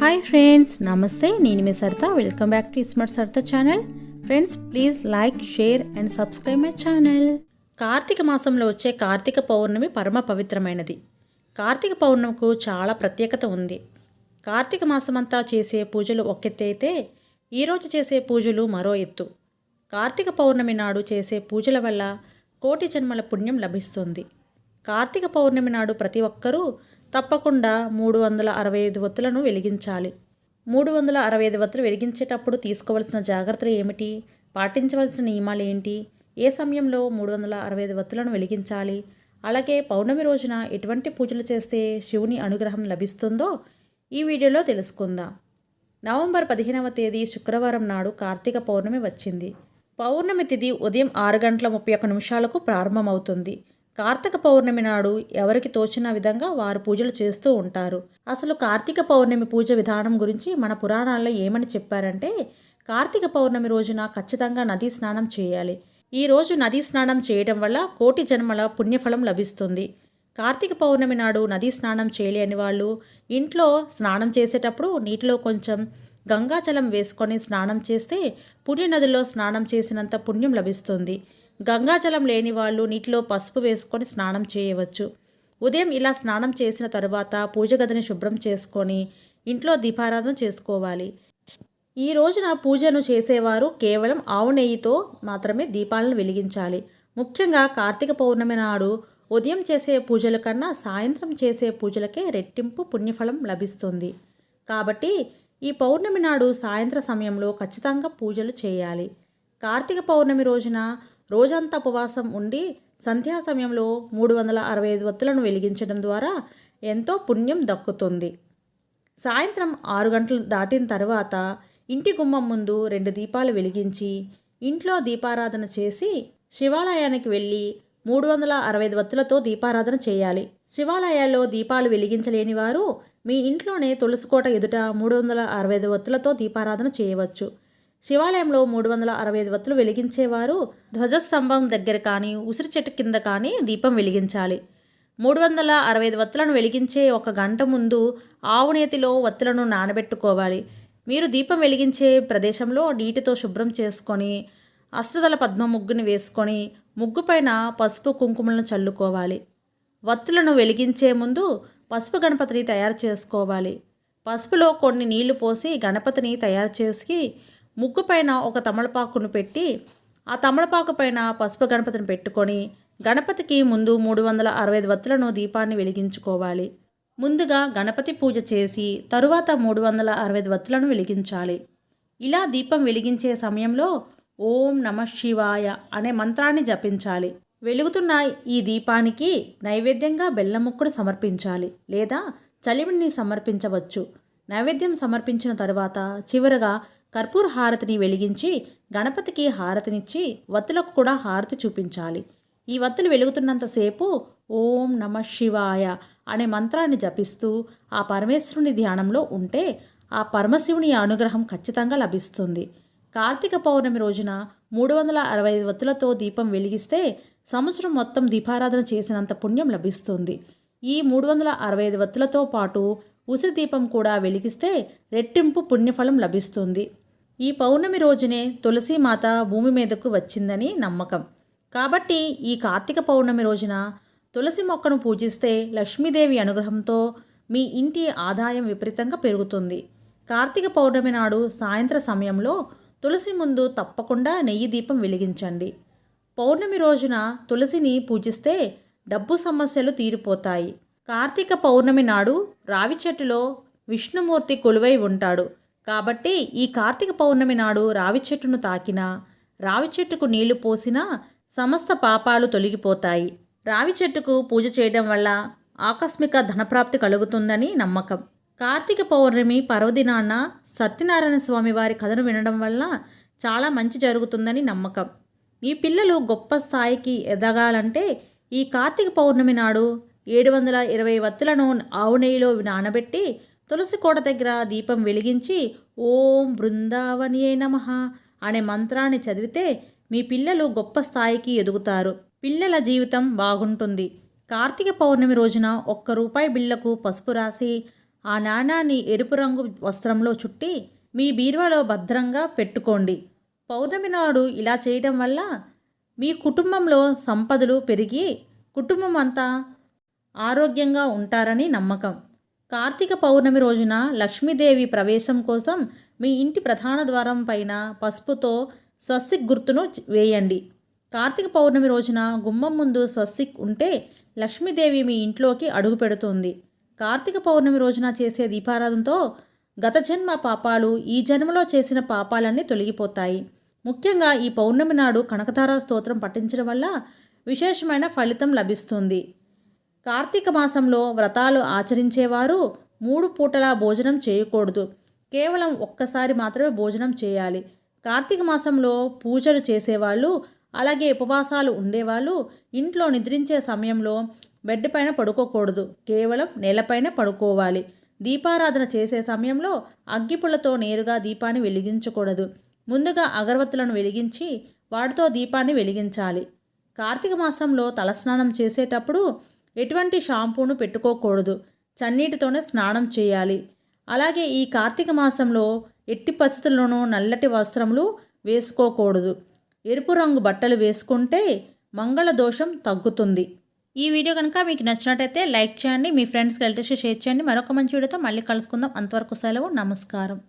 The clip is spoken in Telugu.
హాయ్ ఫ్రెండ్స్ నమస్తే నేను మీ Saritha. Welcome back to smart Saritha channel friends please like share and subscribe my channel Karthika మాసంలో వచ్చే కార్తీక పౌర్ణమి పరమ పవిత్రమైనది. కార్తీక పౌర్ణమికు చాలా ప్రత్యేకత ఉంది. కార్తీక మాసమంతా చేసే పూజలు ఒకెత్తి ఈరోజు చేసే పూజలు మరో ఎత్తు. కార్తీక పౌర్ణమి నాడు చేసే పూజల వల్ల కోటి జన్మల పుణ్యం లభిస్తుంది. కార్తీక పౌర్ణమి నాడు ప్రతి ఒక్కరూ తప్పకుండా మూడు వందల అరవై ఐదు ఒత్తులను వెలిగించాలి. మూడు వందల అరవై ఐదు ఒత్తులు వెలిగించేటప్పుడు తీసుకోవలసిన జాగ్రత్తలు ఏమిటి? పాటించవలసిన నియమాలు ఏంటి? ఏ సమయంలో మూడు వందల అరవై ఐదు ఒత్తులను వెలిగించాలి? అలాగే పౌర్ణమి రోజున ఎటువంటి పూజలు చేస్తే శివుని అనుగ్రహం లభిస్తుందో ఈ వీడియోలో తెలుసుకుందాం. నవంబర్ పదిహేనవ తేదీ శుక్రవారం నాడు కార్తీక పౌర్ణమి వచ్చింది. పౌర్ణమి తిథి ఉదయం ఆరు గంటల ముప్పై ఒక్క నిమిషాలకు ప్రారంభమవుతుంది. కార్తీక పౌర్ణమి నాడు ఎవరికి తోచిన విధంగా వారు పూజలు చేస్తూ ఉంటారు. అసలు కార్తీక పౌర్ణమి పూజ విధానం గురించి మన పురాణాల్లో ఏమని చెప్పారంటే కార్తీక పౌర్ణమి రోజున ఖచ్చితంగా నదీ స్నానం చేయాలి. ఈ రోజు నదీ స్నానం చేయడం వల్ల కోటి జన్మల పుణ్యఫలం లభిస్తుంది. కార్తీక పౌర్ణమి నాడు నదీ స్నానం చేయలేని వాళ్ళు ఇంట్లో స్నానం చేసేటప్పుడు నీటిలో కొంచెం గంగాజలం వేసుకొని స్నానం చేస్తే పుణ్యనదిలో స్నానం చేసినంత పుణ్యం లభిస్తుంది. గంగాజలం లేని వాళ్ళు నీటిలో పసుపు వేసుకొని స్నానం చేయవచ్చు. ఉదయం ఇలా స్నానం చేసిన తరువాత పూజ గదిని శుభ్రం చేసుకొని ఇంట్లో దీపారాధన చేసుకోవాలి. ఈ రోజున పూజను చేసేవారు కేవలం ఆవు నెయ్యితో మాత్రమే దీపాలను వెలిగించాలి. ముఖ్యంగా కార్తీక పౌర్ణమి నాడు ఉదయం చేసే పూజల కన్నా సాయంత్రం చేసే పూజలకే రెట్టింపు పుణ్యఫలం లభిస్తుంది. కాబట్టి ఈ పౌర్ణమి నాడు సాయంత్ర సమయంలో ఖచ్చితంగా పూజలు చేయాలి. కార్తీక పౌర్ణమి రోజున రోజంతా ఉపవాసం ఉండి సంధ్యా సమయంలో మూడు వందల అరవై ఐదు వత్తులను వెలిగించడం ద్వారా ఎంతో పుణ్యం దక్కుతుంది. సాయంత్రం ఆరు గంటలు దాటిన తర్వాత ఇంటి గుమ్మం ముందు రెండు దీపాలు వెలిగించి ఇంట్లో దీపారాధన చేసి శివాలయానికి వెళ్ళి మూడు వందల అరవై ఐదు వత్తులతో దీపారాధన చేయాలి. శివాలయాల్లో దీపాలు వెలిగించలేని వారు మీ ఇంట్లోనే తులసికోట ఎదుట మూడు వందల అరవై ఐదు వత్తులతో దీపారాధన చేయవచ్చు. శివాలయంలో మూడు వందల అరవై ఐదు వత్తులు వెలిగించేవారు. ధ్వజస్తంభం దగ్గర కానీ ఉసిరి చెట్టు కింద కానీ దీపం వెలిగించాలి. మూడు వందల అరవై ఐదు వత్తులను వెలిగించే ఒక గంట ముందు ఆవు నేతిలో వత్తులను నానబెట్టుకోవాలి. మీరు దీపం వెలిగించే ప్రదేశంలో నీటితో శుభ్రం చేసుకొని అష్టదల పద్మ ముగ్గుని వేసుకొని ముగ్గు పైన పసుపు కుంకుమలను చల్లుకోవాలి. వత్తులను వెలిగించే ముందు పసుపు గణపతిని తయారు చేసుకోవాలి. పసుపులో కొన్ని నీళ్ళు పోసి గణపతిని తయారు చేసి ముగ్గు పైన ఒక తమలపాకును పెట్టి ఆ తమలపాకు పైన పసుపు గణపతిని పెట్టుకొని గణపతికి ముందు మూడు వందల అరవై ఐదు వత్తులను దీపాన్ని వెలిగించుకోవాలి. ముందుగా గణపతి పూజ చేసి తరువాత మూడు వందల అరవై ఐదు వత్తులను వెలిగించాలి. ఇలా దీపం వెలిగించే సమయంలో ఓం నమ శివాయ అనే మంత్రాన్ని జపించాలి. వెలుగుతున్న ఈ దీపానికి నైవేద్యంగా బెల్లం ముక్కడు సమర్పించాలి లేదా చలివిని సమర్పించవచ్చు. నైవేద్యం సమర్పించిన తరువాత చివరగా కర్పూర హారతిని వెలిగించి గణపతికి హారతినిచ్చి వత్తులకు కూడా హారతి చూపించాలి. ఈ వత్తులు వెలుగుతున్నంతసేపు ఓం నమ శివాయ అనే మంత్రాన్ని జపిస్తూ ఆ పరమేశ్వరుని ధ్యానంలో ఉంటే ఆ పరమశివుని అనుగ్రహం ఖచ్చితంగా లభిస్తుంది. కార్తీక పౌర్ణమి రోజున మూడు వందల అరవై ఐదు వత్తులతో దీపం వెలిగిస్తే సంవత్సరం మొత్తం దీపారాధన చేసినంత పుణ్యం లభిస్తుంది. ఈ మూడు వందల అరవై ఐదు వత్తులతో పాటు ఉసిరి దీపం కూడా వెలిగిస్తే రెట్టింపు పుణ్యఫలం లభిస్తుంది. ఈ పౌర్ణమి రోజునే తులసీమాత భూమి మీదకు వచ్చిందని నమ్మకం. కాబట్టి ఈ కార్తీక పౌర్ణమి రోజున తులసి మొక్కను పూజిస్తే లక్ష్మీదేవి అనుగ్రహంతో మీ ఇంటి ఆదాయం విపరీతంగా పెరుగుతుంది. కార్తీక పౌర్ణమి నాడు సాయంత్ర సమయంలో తులసి ముందు తప్పకుండా నెయ్యి దీపం వెలిగించండి. పౌర్ణమి రోజున తులసిని పూజిస్తే డబ్బు సమస్యలు తీరిపోతాయి. కార్తీక పౌర్ణమి నాడు రావి చెట్టులో విష్ణుమూర్తి కొలువై ఉంటాడు. కాబట్టి ఈ కార్తీక పౌర్ణమి నాడు రావి చెట్టును తాకినా రావి చెట్టుకు నీళ్ళు పోసినా సమస్త పాపాలు తొలగిపోతాయి. రావి చెట్టుకు పూజ చేయడం వల్ల ఆకస్మిక ధనప్రాప్తి కలుగుతుందని నమ్మకం. కార్తీక పౌర్ణమి పర్వదినాన సత్యనారాయణ స్వామి వారి కథను వినడం వల్ల చాలా మంచి జరుగుతుందని నమ్మకం. మీ పిల్లలు గొప్ప స్థాయికి ఎదగాలంటే ఈ కార్తీక పౌర్ణమి నాడు ఏడు వందల ఇరవై వత్తులను ఆవు నెయ్యిలో నానబెట్టి తులసి కోట దగ్గర దీపం వెలిగించి ఓం బృందావనియే నమ అనే మంత్రాన్ని చదివితే మీ పిల్లలు గొప్ప స్థాయికి ఎదుగుతారు. పిల్లల జీవితం బాగుంటుంది. కార్తీక పౌర్ణమి రోజున ఒక్క రూపాయి బిళ్ళకు పసుపు రాసి ఆ నాణాన్ని ఎరుపు రంగు వస్త్రంలో చుట్టి మీ బీరువాలో భద్రంగా పెట్టుకోండి. పౌర్ణమి నాడు ఇలా చేయడం వల్ల మీ కుటుంబంలో సంపదలు పెరిగి కుటుంబం అంతా ఆరోగ్యంగా ఉంటారని నమ్మకం. కార్తీక పౌర్ణమి రోజున లక్ష్మీదేవి ప్రవేశం కోసం మీ ఇంటి ప్రధాన ద్వారం పైన పసుపుతో స్వస్తిక్ గుర్తును వేయండి. కార్తీక పౌర్ణమి రోజున గుమ్మం ముందు స్వస్తిక్ ఉంటే లక్ష్మీదేవి మీ ఇంట్లోకి అడుగు పెడుతుంది. కార్తీక పౌర్ణమి రోజున చేసే దీపారాధనతో గత జన్మ పాపాలు ఈ జన్మలో చేసిన పాపాలన్నీ తొలగిపోతాయి. ముఖ్యంగా ఈ పౌర్ణమి నాడు కనకతార స్తోత్రం పఠించడం వల్ల విశేషమైన ఫలితం లభిస్తుంది. కార్తీక మాసంలో వ్రతాలు ఆచరించేవారు మూడు పూటలా భోజనం చేయకూడదు. కేవలం ఒక్కసారి మాత్రమే భోజనం చేయాలి. కార్తీక మాసంలో పూజలు చేసేవాళ్ళు అలాగే ఉపవాసాలు ఉండేవాళ్ళు ఇంట్లో నిద్రించే సమయంలో బెడ్ పైన పడుకోకూడదు. కేవలం నేలపైన పడుకోవాలి. దీపారాధన చేసే సమయంలో అగ్గిపుల్లతో నేరుగా దీపాన్ని వెలిగించకూడదు. ముందుగా అగరవత్తులను వెలిగించి వాటితో దీపాన్ని వెలిగించాలి. కార్తీక మాసంలో తలస్నానం చేసేటప్పుడు ఎటువంటి షాంపూను పెట్టుకోకూడదు. చన్నీటితోనే స్నానం చేయాలి. అలాగే ఈ కార్తీక మాసంలో ఎట్టి పరిస్థితుల్లోనూ నల్లటి వస్త్రములు వేసుకోకూడదు. ఎరుపు రంగు బట్టలు వేసుకుంటే మంగళ దోషం తగ్గుతుంది. ఈ వీడియో కనుక మీకు నచ్చినట్టయితే లైక్ చేయండి మీ ఫ్రెండ్స్కి ఎల్టెస్ట్ షేర్ చేయండి. మరొక మంచి వీడియోతో మళ్ళీ కలుసుకుందాం. అంతవరకు సెలవు నమస్కారం.